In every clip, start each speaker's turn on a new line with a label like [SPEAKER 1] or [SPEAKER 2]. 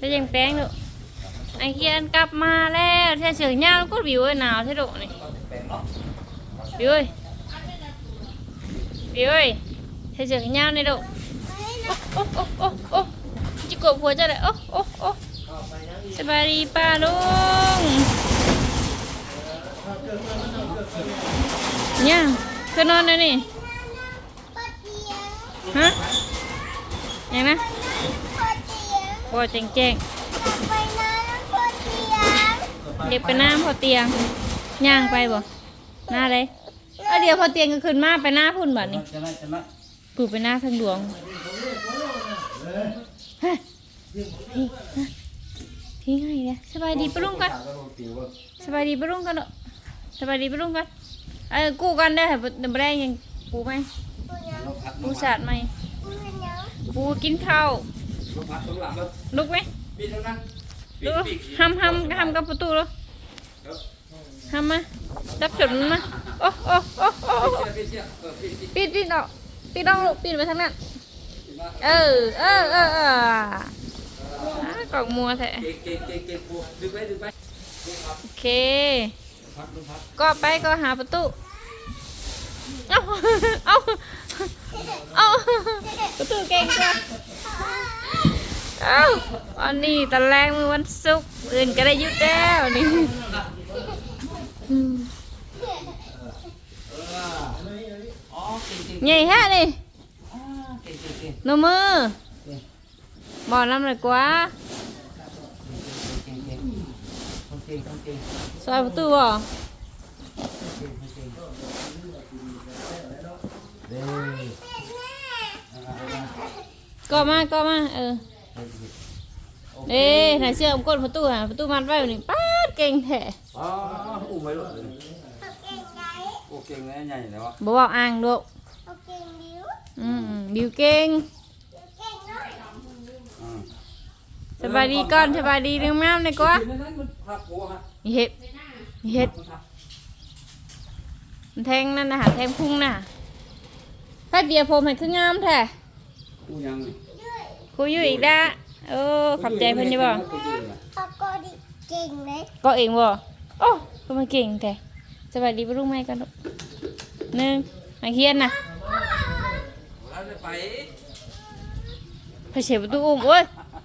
[SPEAKER 1] จะยังแป้งดูไอเกียนกลับมาแล้วแท้เสือยาก็บิวเอ้ยหนาวแท้ดุนี่บิวเอ้ยบิวเอ้ยแท้เสือยาวนี่ดุโอ้โอ้โอ้โอ้จิกบหัวจะได้โอ้โอ้โอ้สบายดีป้าลุงเนี่ยคือนอนเลยนี่ฮะยังนะ พอแจ้งแจ้งๆเด็กไปน้ำพอเตียงย่างไปบ่หน้าเลยเอาเดี๋ยวพอเตียงก็ขึ้นมาไปหน้าพุ่นบัดนี้
[SPEAKER 2] จะไหมจะไหม
[SPEAKER 1] ปูไปหน้าทางหลวงเฮ้ยพี่นะพี่ไงเนี่ยสบายดีปะลุงกันสบายดีปะลุงกันเนาะสบายดีปะลุงกันเออกู้กันได้อบ่บ่ได้ยังปูไหมปูสาดไหมปูกินข้าว
[SPEAKER 2] ลูกพัดลูกหลับแล้ว
[SPEAKER 1] ลุกไหม
[SPEAKER 2] ปิดแล้วนะ
[SPEAKER 1] ดูห้ำห้ำห้ำกับประตูแล้วห้ำมาจับฉดมันมาโอ้โอ้โอ้โอ้โอ้
[SPEAKER 2] ปิดเสียเออปิดปิด
[SPEAKER 1] ปิดปิดออกปิดออกลูกปิดไปทางนั้นเออเออเออเอออ่ากล่องมัวแท้
[SPEAKER 2] เก่งเก่งเก่งเก่งปูดึงไปดึงไป
[SPEAKER 1] โอเค
[SPEAKER 2] พัดลูกพัด
[SPEAKER 1] ก็ไปก็หาประตูเอาเอาเอาประตูเก่งกว่าเอาวันนี้ตอนแรกมือวันศุกร์อื่นก็ได้หยุดแล้วนี่อืม
[SPEAKER 2] อ๋อเก่งเก่ง
[SPEAKER 1] ใหญ่แฮะนี่
[SPEAKER 2] อ่าเก่งเก่งเก่ง
[SPEAKER 1] หนูมือบอกน้ำเลยกว่า
[SPEAKER 2] เก่งเก่งคนเก่งคนเก่ง
[SPEAKER 1] ซอยประตูบ่
[SPEAKER 2] เก่งคนเก่งเด้อ
[SPEAKER 1] ก็มาก็มาเออ เอ๊ะไหนเสื้อผมกดประตูหาประตูมันไว้อยู่นี่ป๊าดเก่งแท้
[SPEAKER 2] อ๋ออุ้มไว้เลยโอ้เก่งเลยใหญ่เลยวะ
[SPEAKER 1] บ่บอกอ่างลูกอืมบิวเก่ง
[SPEAKER 2] อืม
[SPEAKER 1] สบายดีก่อนสบายดีเรื่องงามเลยกว่า
[SPEAKER 2] นั่นนั่นมันพับหัวฮะ
[SPEAKER 1] มีเห็ดมีเห็ด
[SPEAKER 2] มันพับ
[SPEAKER 1] มันแทงนั่นนะหาแทงพุ่งน่ะถ้าเบียร์ผมเห็นคืองามแท้
[SPEAKER 2] กูยังนี่
[SPEAKER 1] ครูอยู่อีกด้า เออขับใจเพิ่นอยู่บ่
[SPEAKER 2] กูอยู่น่ะ
[SPEAKER 1] ก็เองบ่โอ้ก็มาเก่งแท้สบายดีบ่อลูกแม่กันลูกหนึ่งมาเขียนนะ
[SPEAKER 2] ไป
[SPEAKER 1] เสียประตูอุ้มโอ้ย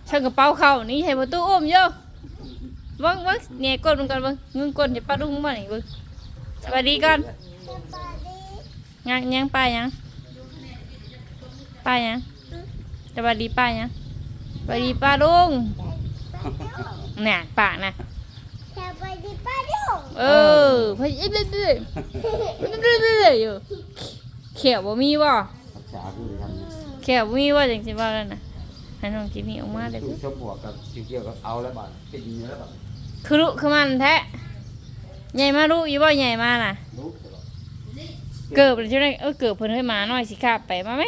[SPEAKER 1] ช่างกระเป๋าเข้านี่ใช้ประตูอุ้มโย่เบิ่งเบิ่งเนี่ยกดมันก่อนเบิ่งเงินกดจะปาดุ้งบ่นี่เบิ่งสวัสดีก่อนยังยังป้ายังป้ายังสวัสดีป้ายัง สวัสดีป้าลุงน่ะปากน่ะเออพยเรื่อยๆเรื่อยๆอยู่เขียวบ่มีบ่
[SPEAKER 2] รักษาผู้ทำนี่
[SPEAKER 1] เขียวบ่มีบ่จังสิว่าแล้วน่ะให้น้องกินนี่ออกมาได้
[SPEAKER 2] ถูกชมหัวกับสิ่งเกี่ยวกับเอาแล้วบ้านเป็นดีแล้วบ้าน
[SPEAKER 1] คือลุคือมันแท้ใหญ่มาลูกอยู่บ่ใหญ่มาน่ะ
[SPEAKER 2] รู้ตลอด
[SPEAKER 1] เกิบเลยใช่ไหมเออเกิบเพิ่นให้มาหน่อยสิขับไปมาไหม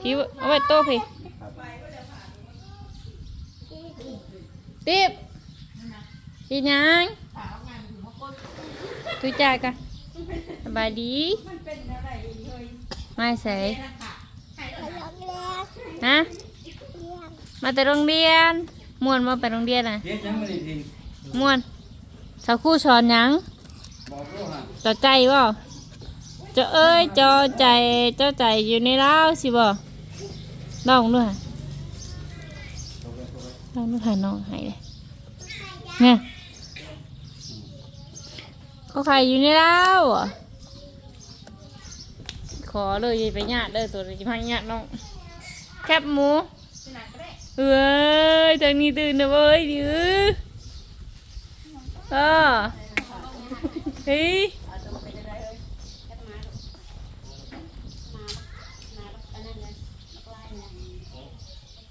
[SPEAKER 1] พี่เอาไว้โต๊ะพี่ ติ๊บพี่นางตุยจ่ายกันสบายดีไม่ใส่ฮะมาแต่โรงเรียนม่วนมาไปโรงเรียนน่ะ
[SPEAKER 2] เรียนยังไม่ได้ที
[SPEAKER 1] ม่วนสาวครู่สอนหยัง
[SPEAKER 2] บอกรู้ฮะ
[SPEAKER 1] จอใจบ่เจ้าเอ้ยจอใจเจ้าใจอยู่ในเล้าวสิบ่น้องด้วย น้องด้วยหาน้องให้เลยเนี่ยเขาใครอยู่ในเล้าวขอเลยไปญาติเด้อตัวจะพังญาติน้องแคบหมูเอ้ยทางนี้ตื่นนะเว้ยดื้อเออเฮ้ย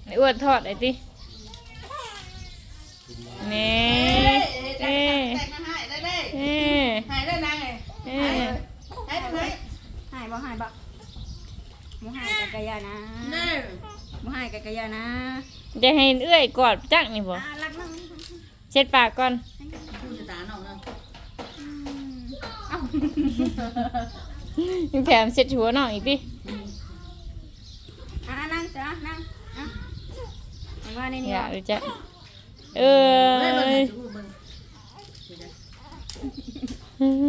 [SPEAKER 1] อ้อ้วนทอดไอ้ติ เน่เน่
[SPEAKER 3] หายได้ได้
[SPEAKER 1] เน่
[SPEAKER 3] หายได้นางไง
[SPEAKER 1] เน่
[SPEAKER 3] หายได้ไหม
[SPEAKER 4] หายบ่หายบ่บ่หายกะกะยานะ
[SPEAKER 3] เน่
[SPEAKER 4] บ่หายกะกะยานะ
[SPEAKER 1] จะให้เอื้อยกอดจักนี่บ่
[SPEAKER 4] อ่ารักน้อง
[SPEAKER 1] เช็ดปากก่อน
[SPEAKER 3] นองนะ
[SPEAKER 1] ยังแถมเช็ดหัวน้องอีกติ
[SPEAKER 4] อ่านั่งจ้ะนั่งอะว่าในนี้
[SPEAKER 1] ยาก
[SPEAKER 4] ว่ะ
[SPEAKER 1] รู้จัก เอ
[SPEAKER 3] เฮ้ยเบิ่ง
[SPEAKER 1] อ
[SPEAKER 3] ให้ชูเบิ่ง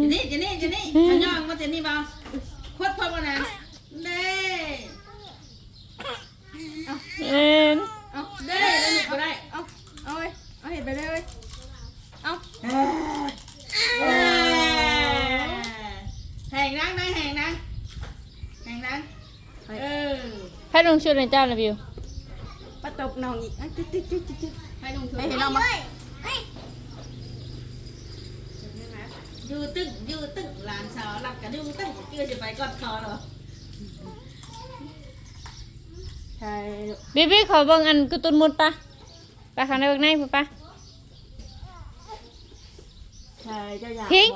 [SPEAKER 3] เดี๋ยวนี่เดี๋ยวนี่เดี๋ยวนี่ขย่องว่าเดี๋ยวนี่บ่ควดพอบ่นะเด้
[SPEAKER 1] เอ็น
[SPEAKER 4] เอา
[SPEAKER 3] เด้แล้วนี่บ่ได้
[SPEAKER 4] เอาเอาเว้ยเอาเห็ดไปเลยเว้ยเอา
[SPEAKER 3] แหงนังนะแหงนังแหงนังเออ
[SPEAKER 1] ให้ลงชุดในเจ้านะบิว
[SPEAKER 4] ปะตบน้องอีกอะจิ๊ดจิ๊ดจิ๊ดจิ๊ดจิ๊ด
[SPEAKER 3] ให้ลุงช่ว
[SPEAKER 4] ไม่
[SPEAKER 3] ย
[SPEAKER 4] เห็นน้องมั้ย
[SPEAKER 3] อยู่ตึ้งอยู่ตึ้งหลานสาวหลับกันอยู่ตึ้งเกี่ยวจะไปกอดคอเหรอ
[SPEAKER 4] ใช่
[SPEAKER 1] บิวบิวขอเบิ่งอันการ์ตูนหมดปะไปข้างในเบิ่งในพุ่นปะ
[SPEAKER 4] ใช่เจ้าอยาก
[SPEAKER 1] พิง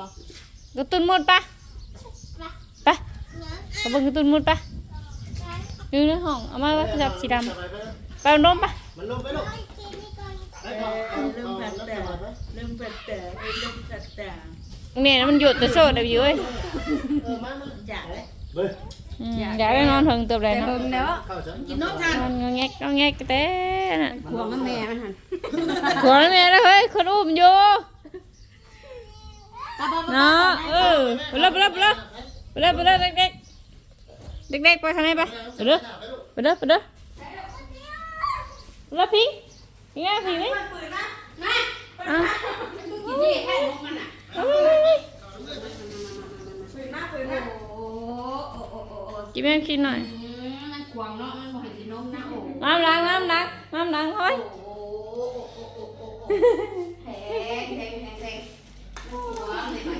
[SPEAKER 4] บ่
[SPEAKER 1] การ์ตูนหมดปะไปขอเบิ่งการ์ตูนหมดปะอยู่ในห้องเอามาว่าจับสีดำไปเอานมปะ
[SPEAKER 5] มันลงไปลูกไปก่อนเอา
[SPEAKER 3] ลืม
[SPEAKER 5] เอา
[SPEAKER 3] แผล
[SPEAKER 5] น้ำ
[SPEAKER 3] แต่
[SPEAKER 5] ตาลไป
[SPEAKER 3] ลืมแผลแต่ลืมแผลแต่
[SPEAKER 1] เนี่ยมันหยุดแต่โซดอะบิวเอ้ย
[SPEAKER 5] เออมามา
[SPEAKER 3] จ่าเลย
[SPEAKER 5] เบ้ย
[SPEAKER 1] อืมอยากได้นอนถึงตัวใด
[SPEAKER 4] แต่
[SPEAKER 1] เนาะ
[SPEAKER 4] เบิ่งแล้ว
[SPEAKER 5] เข้าฉัน
[SPEAKER 3] กินนกทาน
[SPEAKER 1] มันงอแงกงอแงกแต่น่ะ
[SPEAKER 4] ขวงมันแม่มันหัน
[SPEAKER 1] ขวานแม่แล้วเฮ้ยคนอุ้มอยู่เนาะเออไปเลยไปเลยไปเลยไปเลยไปเลยเด็กๆเด็กๆไปข้างในไปไปเลยไปเลยไปเลย ไปเลยพิงพิงไงพิงนี่อะเอาไปเลย
[SPEAKER 4] โอ้โอ้โอ้โอ้โอ้
[SPEAKER 1] กินแม่กินหน่อย
[SPEAKER 4] มันขวางเนาะมันบ่ให้กินนมนะโอ้
[SPEAKER 1] น้ำล้างน้ำล้างน้ำล้างเฮ้ย
[SPEAKER 4] แพงแพงแพงแพงมันขวางเลยไหม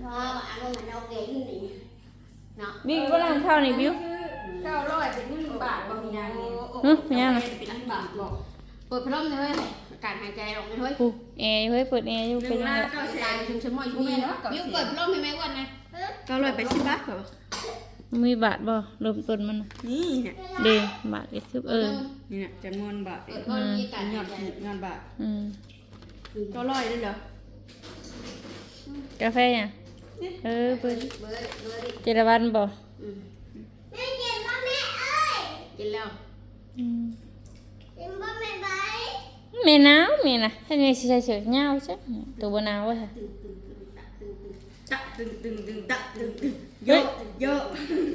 [SPEAKER 4] เพราะว่าอันนั้นมันเอาเก่งนี่เนาะ
[SPEAKER 1] บิวก็ล้างเท้านี่บิว
[SPEAKER 4] เก้าร้อยเป็นเงินบาทบ่มีนางนี่
[SPEAKER 1] หึเป็นยังไง
[SPEAKER 4] เป็นอันบาทบอกเปิดพัดลมเลยเฮ้ยการหายใจออกเลยเฮ้ย
[SPEAKER 1] กูแอร์เฮ้ยเปิดแอร์อยู่
[SPEAKER 3] ห
[SPEAKER 1] เป็น
[SPEAKER 3] นึ่ง
[SPEAKER 1] ยัง
[SPEAKER 3] ล้า
[SPEAKER 1] ไง
[SPEAKER 3] นเก้าแส
[SPEAKER 4] การ
[SPEAKER 3] น
[SPEAKER 4] ชมชมอยชุ่มเนาะบิวเปิดพัดลมให้แม่ก่อนนะเก้าร้อยแปดสิบบาทเหรอ
[SPEAKER 1] มีบาทบ่เริ่มต้นมันน่ะ
[SPEAKER 4] นี่เนี่ย
[SPEAKER 1] เดบาทเอ็ดสิบเออ
[SPEAKER 4] นี่เนี่ยจำนวนบาท
[SPEAKER 3] เปิดก็มีการ
[SPEAKER 4] ย
[SPEAKER 3] หย
[SPEAKER 4] อ
[SPEAKER 3] อ
[SPEAKER 4] ด
[SPEAKER 3] ด
[SPEAKER 4] ขีดเงินบาท
[SPEAKER 1] อืม
[SPEAKER 4] เก้าร้อยได้เหรอกา
[SPEAKER 1] แฟอะเออเปิด
[SPEAKER 4] เบอร์เบอร์ดิ
[SPEAKER 1] เจดวันบ่
[SPEAKER 4] กินแล้ว
[SPEAKER 1] อืมแม่หนาวแม่น่ะถ้าแม่สิใส่เสื้อเหงาซะตัวบ่หนาวว่ะ
[SPEAKER 4] ตะตึงตึงตึงตะตึงตึงเยอะเยอะ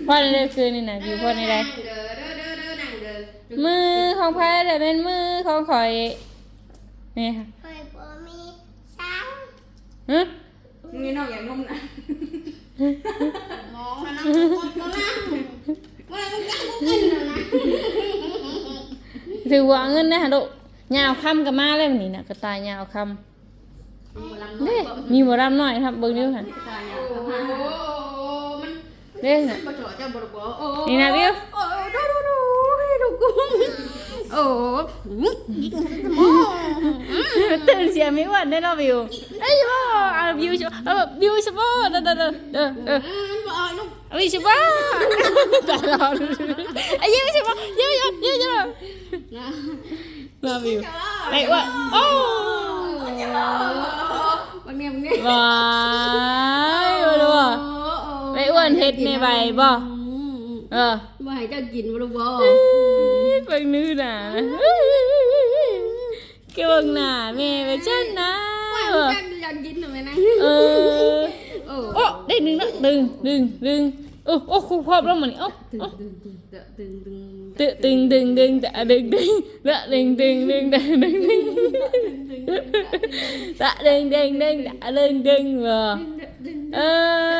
[SPEAKER 1] พอได้เลยคืนนี่น่ะอยู่พอได้ได้
[SPEAKER 4] เด้อเด้อเด้อเด้อนั่งเด้อ
[SPEAKER 1] มือของไผได้เป็นมือของข่อยนี่ค่ะฮะ
[SPEAKER 4] นี่น้องอย่างงมนะมองนะน้องมองนะว่ามึงยังมึงกินนะนะ
[SPEAKER 1] ถือว่าเงินนะฮะลูกยาวค่ำก็มาแล้วนี่น่ะก็ตายยาวค่ำเด้มีหมอรำหน่อยครับเบิ่งดูค่ะ
[SPEAKER 4] โอ้มัน
[SPEAKER 1] เด้น่ะ
[SPEAKER 4] บ่จ่อเจ้าบ่บ่โอ้
[SPEAKER 1] นี่นะบิว
[SPEAKER 4] โอ้ดูดูดูให้ดูกุ้งโอ้ยิงสมอง
[SPEAKER 1] ตื่นเสียงไม่อ้วนได้เนาะบิวเอ้ยบ่เอาบิวเอาบิวสิบ่เด้อเด้อเด้อเด้อเด้อ
[SPEAKER 4] มันบ่ออกลูก
[SPEAKER 1] เอาบิวสิบ่ตายแล้วไอ้ยิวสิบ่ยิวยิวยิวยิว
[SPEAKER 4] นะ
[SPEAKER 1] มาบิวไอ้อ้วนโอ้
[SPEAKER 4] บางเนี่ ห้เจ้ากินบ่รู้บ่
[SPEAKER 1] เบิ่งนื้อน่ะเก็บหน้าแม่ไปจันนะ
[SPEAKER 4] ว่าเจ้าอยากกินหรือไม่นะ
[SPEAKER 1] เออ
[SPEAKER 4] โอ้
[SPEAKER 1] โอ้ได้หนึ่งแล้วดึงดึงดึงโอ้โอ้ครูครอบแล้วมันโอ้
[SPEAKER 4] ตึง
[SPEAKER 1] โอ้
[SPEAKER 4] ตึงตึงตึงตึง
[SPEAKER 1] ตึดึงดึงดึงแต่ดึงดึงละดึงดึงดึงแต่ดึงดึงละดึงดึงดึงแต่ดึงดึงว่ะเอ้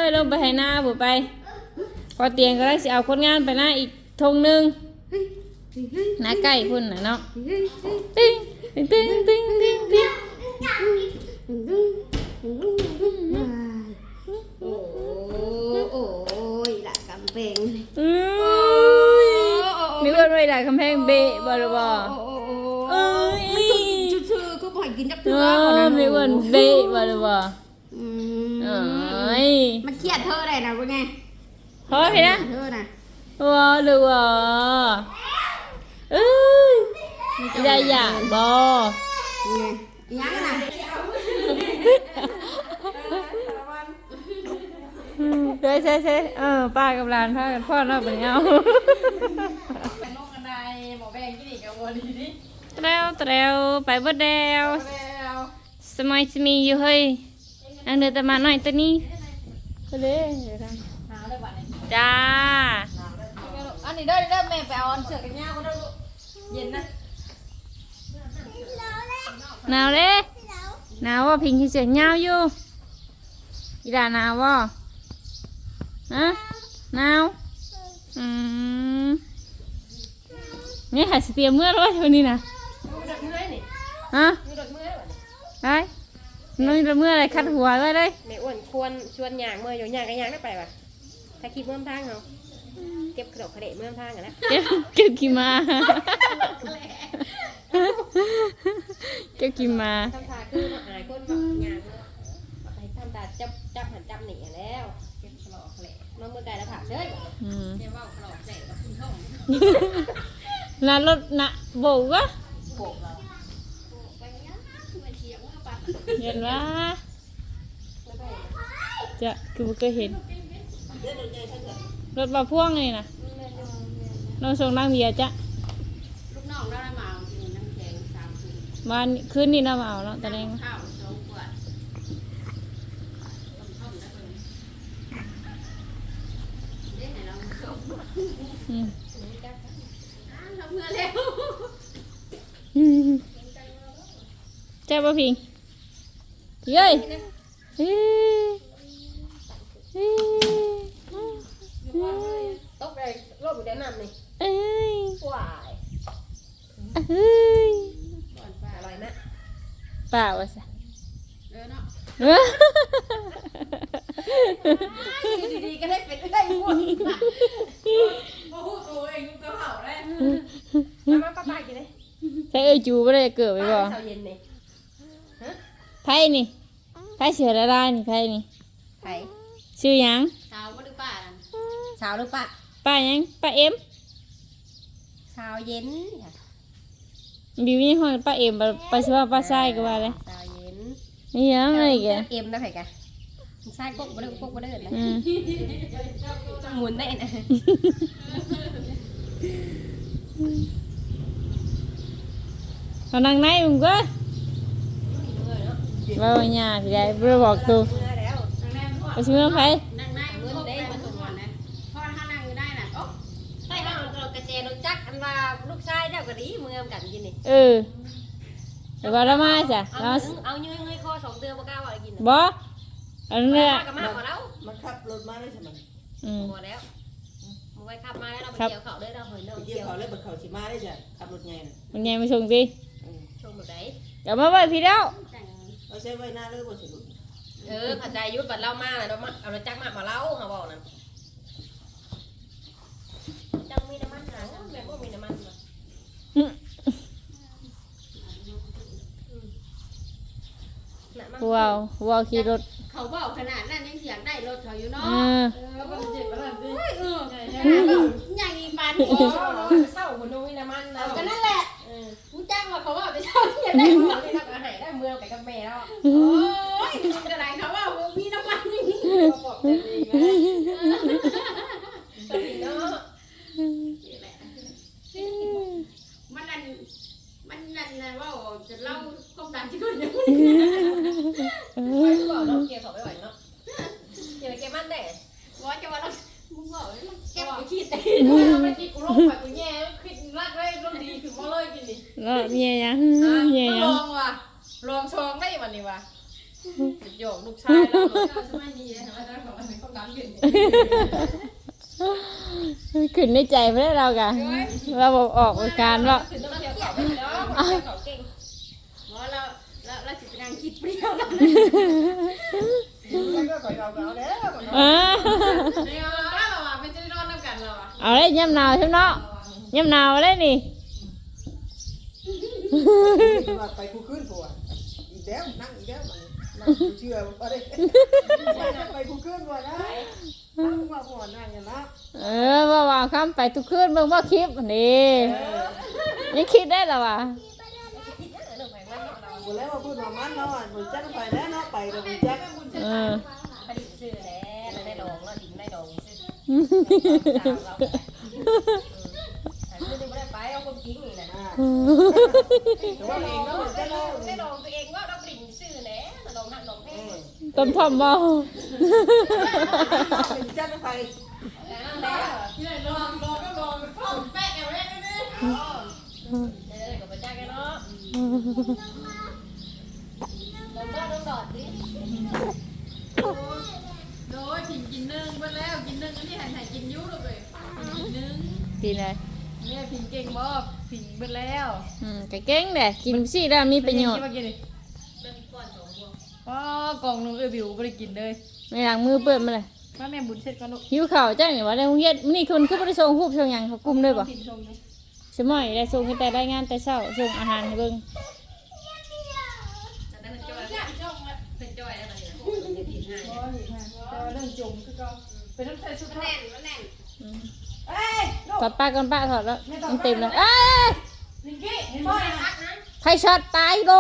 [SPEAKER 1] ยลงไปให้หน้าผมไปพอเตียงก็ได้สิเอาคนงานไปหน้าอีกทงหนึง
[SPEAKER 4] เฮ้ยเฮ้ย
[SPEAKER 1] หน้าใกล้พุ่นน่ะเนาะ
[SPEAKER 4] เฮ้ยเฮ้ย
[SPEAKER 1] ตึงตึงตึงตึงตึง
[SPEAKER 4] ตึงตึงตึงตึงตึงโอ้โอ้ยละกำแพง
[SPEAKER 1] อุ้ยมีคนไว้หลายคำแพงเบะบ่หรือบ่
[SPEAKER 4] โอ้โอ้
[SPEAKER 1] เอ้ย
[SPEAKER 4] ชื่อๆก็บ่ให้กินจัก
[SPEAKER 1] เอ
[SPEAKER 4] เทื่อ
[SPEAKER 1] อมีคนเบะบ่หรือบ่
[SPEAKER 4] อื
[SPEAKER 1] เอ
[SPEAKER 4] ม้
[SPEAKER 1] ย
[SPEAKER 4] มันเครียดเธอได้นะเป็นไง
[SPEAKER 1] พอเห็นนะ
[SPEAKER 4] เธอน่ะ
[SPEAKER 1] ว้าวหรือว่าเอ้ยได้อยากบ่
[SPEAKER 4] เป็นไงยังน่ะ
[SPEAKER 1] ใช่ใช่ใช่เออป้ากับหลานพากันพ่อเนาะบ่เอา
[SPEAKER 3] แต่นกกันได้หมอแบงกินอีกกับวัวดีดิ
[SPEAKER 1] แตรวแตรวไปเบิดแล้วสมัยสมีอยู่เฮ้ยอังเดือแต่มาหน่อยตัวนี้ก็เลยเดี๋ยวท
[SPEAKER 4] หนาวเลยบัดนี้ำ
[SPEAKER 1] จ้า
[SPEAKER 4] อันนี้เด้อเด้อแม่ไปเอาอันเสือกันยาวก็ได้ลูกเย็นนะ
[SPEAKER 1] หนาวเลยหนาวว่าพิงที่เสียงยาวอยู่อีด่าหนาวว่าฮะหนาวอืมนี่หาสเตรียมเมื่อไรวันนี้นะ
[SPEAKER 4] ดูดอกเมื่อยนี่
[SPEAKER 1] ฮะ
[SPEAKER 4] ดูดอกเมื่อยบัดนี้
[SPEAKER 1] ได้น้อยเมื่อไรคัดหัวไว้เลย
[SPEAKER 6] แม่อ้วนควรชวนยางเมื่ออยู่ยางกันยางได้ไปวะถ้าคิดเมื่อมทางเขาเก็บขนมขะเดะเมื่อมทางกันนะ
[SPEAKER 1] เก็บเก็บกี่มา เก็บกี่มา
[SPEAKER 6] ทำตาคือมาหายคนแบบยางเมื่อไปทำตาจับจับหันจับหนีแล้วเก็บขนมขะเดะน้องเมื่อไกลแล้วถามเฉย
[SPEAKER 1] อืม
[SPEAKER 4] เดี๋ยวเว้าขลอกแจกกับคุณท่อง
[SPEAKER 1] น่ารถน่ะโบกวะ
[SPEAKER 4] โบกเรา
[SPEAKER 1] เห็นว่าจะคือบ่เคยเห็น รถมาพ่วงเลยนะน้องส่งนางเบียร์จ้ะ
[SPEAKER 4] ลูกน้องเราได้มาเอากินน้ำแข็งสามคืน
[SPEAKER 1] บ้านคืนนี้น้ำเอาเนาะตะแรง
[SPEAKER 4] ข้าวสองขวดต้มๆได้เพิ่นเด้ให้เราส่ง
[SPEAKER 1] อืม
[SPEAKER 4] อ้าวเราเมื่อแล้ว
[SPEAKER 1] เจ้าบ่พิง เย้ยเฮ้ยเฮ้ย
[SPEAKER 6] ตกไปโลกอยู่ด้านน้ำนี่
[SPEAKER 1] เอ้ย
[SPEAKER 6] ว้าย
[SPEAKER 1] เฮ้ย
[SPEAKER 4] ก่อนป้า
[SPEAKER 6] อร่อยนะ
[SPEAKER 1] เปล่าวะสะ
[SPEAKER 4] เออเนาะดีๆก็ได้เป็นได้หมดโอ้โหตัวเองก็เห่าได้
[SPEAKER 6] มามาป้าป้ากินเลย
[SPEAKER 1] ใช้เอ้ยจูบ่ได้เกิดไปบ่
[SPEAKER 6] เสาเย็นนี่
[SPEAKER 1] ไพ่นี่ ไพ่เสือละลายนี่ไพ่นี่
[SPEAKER 6] ไผ่
[SPEAKER 1] ชื่อหยัง
[SPEAKER 4] สาวบ่ดื้อป้านั่น
[SPEAKER 6] เช้าหรือป้า
[SPEAKER 1] ป้าหยัง ป้าเอ็ม
[SPEAKER 6] เช้าเย็น
[SPEAKER 1] บิวนี่ห้องป้าเอ็มป้าป้าชื่อว่าป้าชายก็ว่าเลย
[SPEAKER 6] เช้าเย็น
[SPEAKER 1] นี่ยังไงแก
[SPEAKER 6] เอ็มนะไผ่กันใช่กบบ่ได้กบบ่ได้นะ
[SPEAKER 1] อืม
[SPEAKER 6] หมุนได้นะ
[SPEAKER 1] เอานั่งไหนมึงก็ ว่าหยาพี่ได้บ่ได้บอกตัว
[SPEAKER 6] เมื่อแล้ว
[SPEAKER 4] นางแนมพ่อ
[SPEAKER 1] ไปซื้อมาไผ
[SPEAKER 4] นั่งได้เงินได้มาส่งก่อนนะพ่อถ้านั่งอยู่ได้น่ะโอ๊ะ
[SPEAKER 6] ใช่ห้องเรากระเจรถจักรอันว่าลูกชายเจ้าก็ดีเมืองกันกินนี่
[SPEAKER 1] เออแต่ว่าละมาจ้ะ
[SPEAKER 6] เอา
[SPEAKER 1] เรา
[SPEAKER 6] เอาเงยเงยคอสองเดือนบ่กล้าว่ากิน
[SPEAKER 1] บ่อันนั้นแหละ
[SPEAKER 6] กับมาบ่แล้ว
[SPEAKER 5] มันขับรถมาได้ใช่ไหม
[SPEAKER 1] อืม
[SPEAKER 6] บ่แล้วมึงไปขับมาแล้วเราไปเกี่ยวเขาเลยเราเห็นเรา
[SPEAKER 5] เกี่
[SPEAKER 6] เกี่
[SPEAKER 5] ย
[SPEAKER 6] ยวว
[SPEAKER 5] เขาเลยบัดเขาสิมาได้จ้ะขับรถไงน่ะ
[SPEAKER 1] มันยังไม่ส่งสิ
[SPEAKER 6] ชมแบบไหน
[SPEAKER 1] กลับมาไว้พี่แล้ว
[SPEAKER 5] เอาใช้ไว้หน้าเลยบ่สิลูก
[SPEAKER 6] เออขัดใจยุดบัดเล่ามาแล้วมาเอารถจักรมามาเล่าเขาบอกนั่นจังมีน้ำมันหาแม่บ่มีน้ำมันบ่
[SPEAKER 1] อืม
[SPEAKER 6] น้ำมัน
[SPEAKER 1] ว้าวว้าวขี่รถ
[SPEAKER 4] เขาบอกขนาดนั้นยังเสียงได้รถเขาอยู่เนาะ
[SPEAKER 1] เออ
[SPEAKER 4] เออมันเจ็บอะไรดิเออขนาดแบบใหญ่ปานนี้
[SPEAKER 6] โอ้เศร้าคนดูมีน้ำมันนะ
[SPEAKER 4] ก็นั่นแหละ
[SPEAKER 6] เออ
[SPEAKER 4] กูจ้างมาเขาว่าไปเช่าที่
[SPEAKER 6] ได้
[SPEAKER 4] ได้
[SPEAKER 6] หัวนี่เราก็หายได้ เมืองไปกับแม่แล้ว
[SPEAKER 4] โอ้ยกระไรเขาว่ามีน้ำมันนี่
[SPEAKER 6] บอกจะดีไหมเนาะ
[SPEAKER 4] มันนั่นมันนั่นนะว่าจะเล่าความดันที่คนยัง
[SPEAKER 6] ไปบอกเราเกี่ยวเขาไม่ไหวเนาะเกี่ยวกับเกมันได้
[SPEAKER 4] ว่าจะว่าเรามึงบอกเลยแก้ไปคิด
[SPEAKER 6] เราไม่คิดกูลงไปกูแย่คิดรักได้ร่มดีถึงมาเลยกินดิ
[SPEAKER 1] แล้วเมียยังเมีย
[SPEAKER 6] ล
[SPEAKER 1] ยัง
[SPEAKER 6] องว่ะลองชองได้วันนี้ว่ะ หยอกลูกชายแล้วสมัยนี้นะว่าจะของมันเขาดังขึ้น
[SPEAKER 1] ขึ้นในใจเพื่อเรากะเราบอกออกอาการว่า
[SPEAKER 6] ขึ้นต้องเกี่ยวเขาไปแล้วเกี่ยวเขาเก่ง
[SPEAKER 4] ว่าเราเราเราจะนั่งคิดเปรี้ยวแล้ว
[SPEAKER 5] แล้วก็ก่อยเอาเอาแล้ว
[SPEAKER 1] เออ
[SPEAKER 6] เนี่ยเราอะเป็นจะนอนน้ำกันเราอะ
[SPEAKER 1] เอาเลยย่ำหนาวใช่ไหมเนาะย่ำหนาวเลยนี่
[SPEAKER 5] ว่าไปกูขึ้นผัวอีกแล้วนั่ง เชื่อบ่ได้ไปกูขึ้นผัวนะนั่งว่าผัวนั่งอย่างนั้น
[SPEAKER 1] เออว่าว่าคำไปทุกคืนเบิ่งว่าคลิปนี่ยังคิดได้หรอวะ
[SPEAKER 5] บ่แล้วว่าพูดว่ามันเนาะบ่จักไปแล้วเนาะไปแล้วบ่จัก
[SPEAKER 1] เออ
[SPEAKER 6] ผลิตชื่อแล้วได้ดองแล้วดิ้งได้ดองชื่อเราเราแต่คือไม่ได้ไปเอาคนกิ้งนี่นะ
[SPEAKER 5] อ่าแต่ว่าเองก็เหมือน
[SPEAKER 6] ได้
[SPEAKER 5] กัน
[SPEAKER 6] ล
[SPEAKER 5] แล้
[SPEAKER 6] อ
[SPEAKER 5] ว
[SPEAKER 6] งได้ลองตัวเองว่าเราบิ่ง
[SPEAKER 1] ต้มท่อมบ่
[SPEAKER 5] เป็นเจ้าไป
[SPEAKER 6] แล้วแล้ว
[SPEAKER 3] เนี่ยลองลองก็ลองพ่อแป๊กเอาไว้นี่
[SPEAKER 6] เออกับพระเจ้ากันเนาะลองดอดลองอดดิ
[SPEAKER 3] โดยผิงกินนึ่งไปแล้วกินนึ่งอันนี้หันหันกินยุ่เลยกินนึ่ง
[SPEAKER 1] ดีเลย
[SPEAKER 3] เนี่ยผิงเก่งบ่ผิงไปแล้ว
[SPEAKER 1] อืมก็เก่งแหละกินสิแล้วมีประโยชน์
[SPEAKER 6] วง
[SPEAKER 3] อ๋อกล่องนึงเออบิวไม่ได้กินเลย
[SPEAKER 1] ไม่ล้างมือเปิดมาเลย
[SPEAKER 3] มาแม่บุญเช็ดกันลูก
[SPEAKER 1] หิวข้าวจังนี่ว่าได้โรงเรียนมื้อนี้คนคือบ่ได้ส่งรูปส่งหยังเขากลุ่มเลยบ่
[SPEAKER 3] ผิงชงเลย
[SPEAKER 1] สมอยได้ส่งให้แต่รายงานแต่เช้าส่งอาหารให้เบิ่ง
[SPEAKER 6] แต่เป็นจอยเป็นจอยแล้วตอนนี้จะผิดง่าย
[SPEAKER 3] อ๋อผิงให้แต่ว่าเรื่องจมคือก็เป็นน้ำใส่ชุด
[SPEAKER 6] มัน
[SPEAKER 3] แน่
[SPEAKER 6] แน่นมันแน่น
[SPEAKER 3] เอ้ยลูก
[SPEAKER 1] ถอดปากก่อนป้าถอดแล้วมันเต็มแล้วเอ้ย
[SPEAKER 3] พิงกี้เห็นบ่อยนะ
[SPEAKER 6] พักนะ
[SPEAKER 1] ใครช็อตตายโล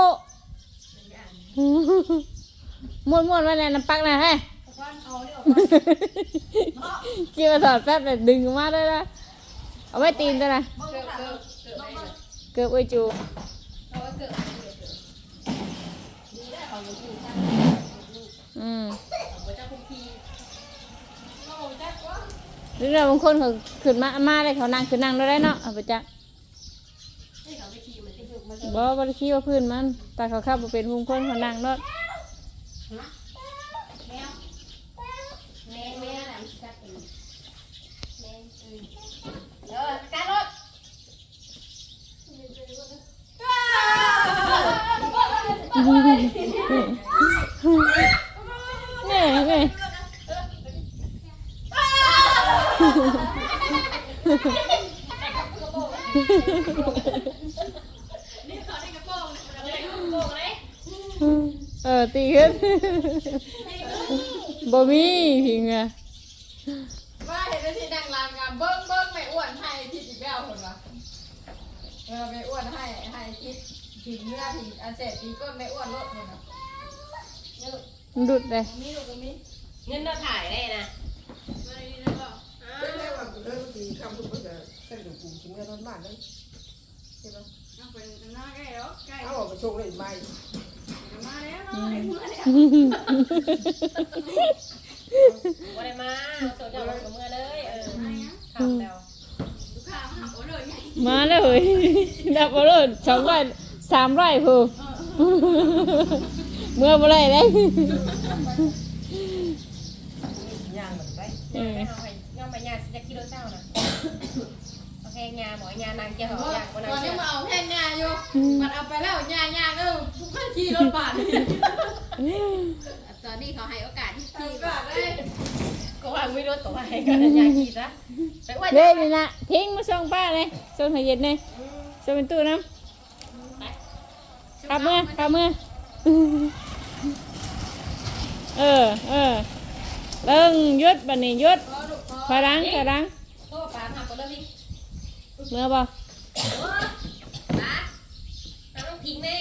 [SPEAKER 1] ม่วนๆว่าแน่น้ำปักนะเฮ้ย
[SPEAKER 3] ฟันเอาเนี่ยออก
[SPEAKER 1] กินมาถอดแป๊บเลยดึงออกมาได้ละเอาไว้ตีนด้วยนะ
[SPEAKER 3] เกิดเกิด
[SPEAKER 1] เกือบไว้จู
[SPEAKER 6] เพราะว่าเกิดดีได้ของอยู่ช่าง
[SPEAKER 1] อืม
[SPEAKER 6] ของพระเจ้าคุกคี
[SPEAKER 3] โอ้แจ๊กวะ
[SPEAKER 1] หรือเราบางคนเขาขึ้นมามาเลยเขานั่งขึ้นนั่งได้เนาะเอาไปจ้ะ
[SPEAKER 6] ให้เขาไปขี่มันจะถูกมัน
[SPEAKER 1] บ่บ่ได้คิดว่าพื้นมันแต่เขาขับบ่เป็นบางคนเขานั่งรถ
[SPEAKER 6] แมวแมงแมวอะ ไรจัดเอ
[SPEAKER 1] ตีขึ้นบ่มีพิงอะ
[SPEAKER 3] ว่าเห็นได้ที่ดังรามงามเบิ้งเบิ้งไม่อ้วนให้ทิศอีกแล้วคนวะเออไม่อ้วนให้ให้ทิศผิงเนื้อผิงอันเสร็จปีก้นไม่อ้วนลดเลยนะ
[SPEAKER 1] มันดุดเลย
[SPEAKER 3] มีลูกก็มี
[SPEAKER 6] เงินเราถ่ายได้นะ
[SPEAKER 3] มาดีนะก็
[SPEAKER 5] เป็นแค่ว่าเรื่องที่คำพูดก็จะเส้นดูกลุ่มชิ้นเนื้อต้นบ้านนั่นใช่ปะ
[SPEAKER 3] เอาไปหน้าใกล้แล้วใกล้
[SPEAKER 5] เอาออกไปชงเลยไม่
[SPEAKER 3] มาแล้วเนาะไอ้เมื่อเนี่ย
[SPEAKER 6] วันไหนมาโซเชียลงกับเมื่อเลยเออทำแล้ว
[SPEAKER 3] ลูกค้ามาหาโอ้เลยไง
[SPEAKER 1] มาแล้วเฮ้ยดับบ่รถสองร้อยสามร้อยพูเมื่อบ่ได้เลย
[SPEAKER 5] ย่างมันไป
[SPEAKER 1] เออ
[SPEAKER 6] ไม่เอาไปย่อมไปยาจะกิโลเจ้านะ โอเคยาหมอยานางเจ้าหอยางคน
[SPEAKER 3] ต
[SPEAKER 6] นั้
[SPEAKER 3] อน
[SPEAKER 6] น
[SPEAKER 3] นี้มาเอาแท่งยาอยู่มันเอาไปแล้วยายาก็ทุกคนขี่รถบาด
[SPEAKER 6] ตอนนี้เขาให้โอกาสที่
[SPEAKER 3] ขี่
[SPEAKER 6] ที่
[SPEAKER 3] บาดเลย
[SPEAKER 6] ก็ว่าไม่รู้ตัวให้กันยาขีดนะไปว่า
[SPEAKER 1] เด้นี่นะทิ้งมาส่งป้าเลยส่งให้เย็นเลยส่งเป็นตู้น้ำขับเมื่อขับเมื่อเออเออเริ่งหยุดบัดนี้หยุด
[SPEAKER 3] พอลูกพอ
[SPEAKER 1] พลังพลัง
[SPEAKER 6] โทษปามหักไปแล้วนี่
[SPEAKER 1] เมื่อบ่
[SPEAKER 6] ปาปาต้องพิงแน่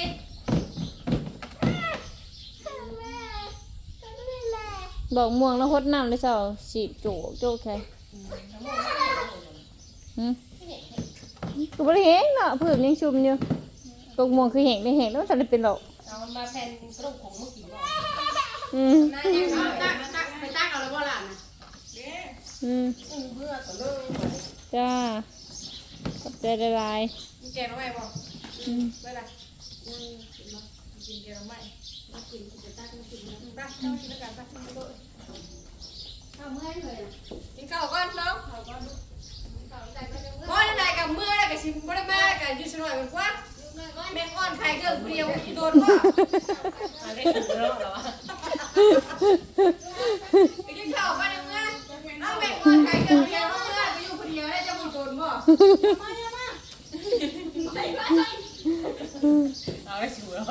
[SPEAKER 1] บอกม่วงแล้วหดน้ำเลยเสาสีโจกโจกแค่หืมก็บ่ได้แห้งเนาะผืนยังชุ่มอยู่ตกม่วงคือแห้งได้แห้งแล้วมันจะได้เป็นหรอก
[SPEAKER 6] เอามาแทนกระดูกของเมื่อกี้บอก
[SPEAKER 1] อืม
[SPEAKER 6] น่าจะ
[SPEAKER 3] เอา
[SPEAKER 6] เอา
[SPEAKER 3] ตักตักไปตักเอาแล้วบ่ล่ะนะ
[SPEAKER 1] อืม
[SPEAKER 5] เบื่อก็เลิก
[SPEAKER 1] จ้าขอ บใจละลาย
[SPEAKER 3] มีแกงเอาไว้บ่
[SPEAKER 1] อืม
[SPEAKER 3] ไปละกินแกงเอาไว้กินจะตักมากินนะตักเข้ากินแล้วกันตักกินไปเลย
[SPEAKER 6] เอาเมื่อยเลย
[SPEAKER 3] กินข้าวก่อนเนาะข้าวก่อนลูกบ่ได้ได้กับมือได้กับสิบ่ได้มากับอยู่สนอยกันกว่าแม่อ้อนไข่เกินเปรี้ยวอีโดนว่า
[SPEAKER 6] เอาเล่นถึงรอบแล้วอะ
[SPEAKER 3] ไปกินข้าวไปเด้อเมื่อเอาแม่อ้อนไข่เกินเปรี้ยวเมื่อ
[SPEAKER 6] เอาไปชูแล้ว
[SPEAKER 3] ไป